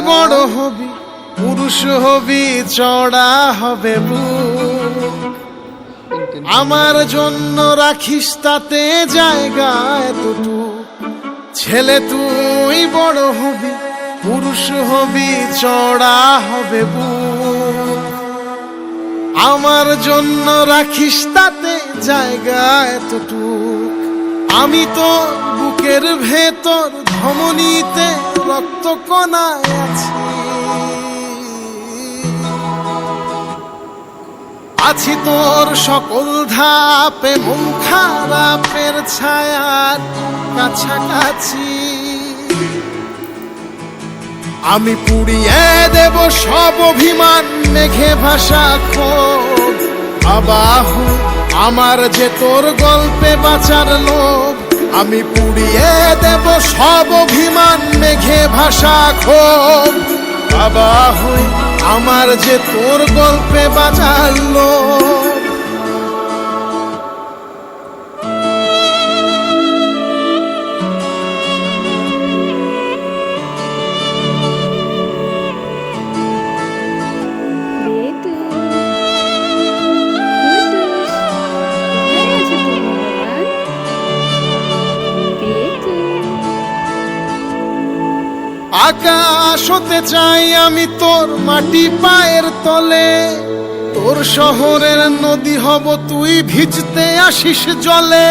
বড় হবি, পুরুষ হবি, চড়া হবে আমার জন্য রাখিস তাতে জায়গা এতটুকু। ছেলে তুই বড় হবি, পুরুষ হবি, চড়া হবে বুক। আমার জন্য রাখিস তাতে জায়গা এতটুকু। আমি তো বুকের ভেতর ধমনীতে রক্ত কণায় আছি। আছি তোর সকল ধাপে মন খারাপের ছায়ার কাছাকাছি। আমি পুড়িয়ে দেব সব অভিমান, মেঘে ভাষা খোঁজ আবাহু আমার যে তোর গল্পে বাঁচার লোভ, আমি পুড়িয়ে দেব সব অভিমান মেঘে ভাষা ক্ষোভ। বাবা হই আমার যে তোর গল্পে বাঁচার লোভ। আকাশ হতে চাই আমি তোর মাটি পায়ের তলে। তোর শহরের নদী হব, তুই ভিজতে আসিস জলে।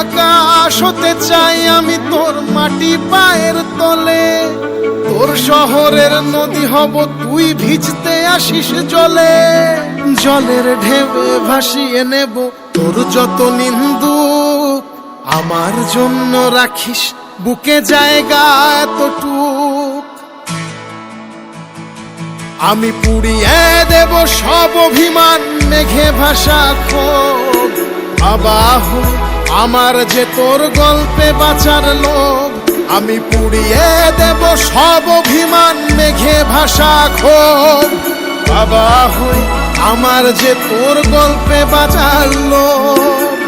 আকাশ হতে চাই আমি তোর মাটি পায়ের তলে। তোর শহরের নদী হব, তুই ভিজতে আসিস জলে। জলের ঢেবে ভাসিয়ে নেব তোর যত নিন্দু আমার জন্য রাখিস বুকে জায়গা এতটুক। আমি পুড়িয়ে দেব সব অভিমান, মেঘে ভাষা খোঁজ আবাহু আমার যে তোর গল্পে বাঁচার লোভ। আমি পুড়িয়ে দেব সব অভিমান, মেঘে ভাষা আবাহু আমার যে তোর গল্পে বাঁচার লোভ।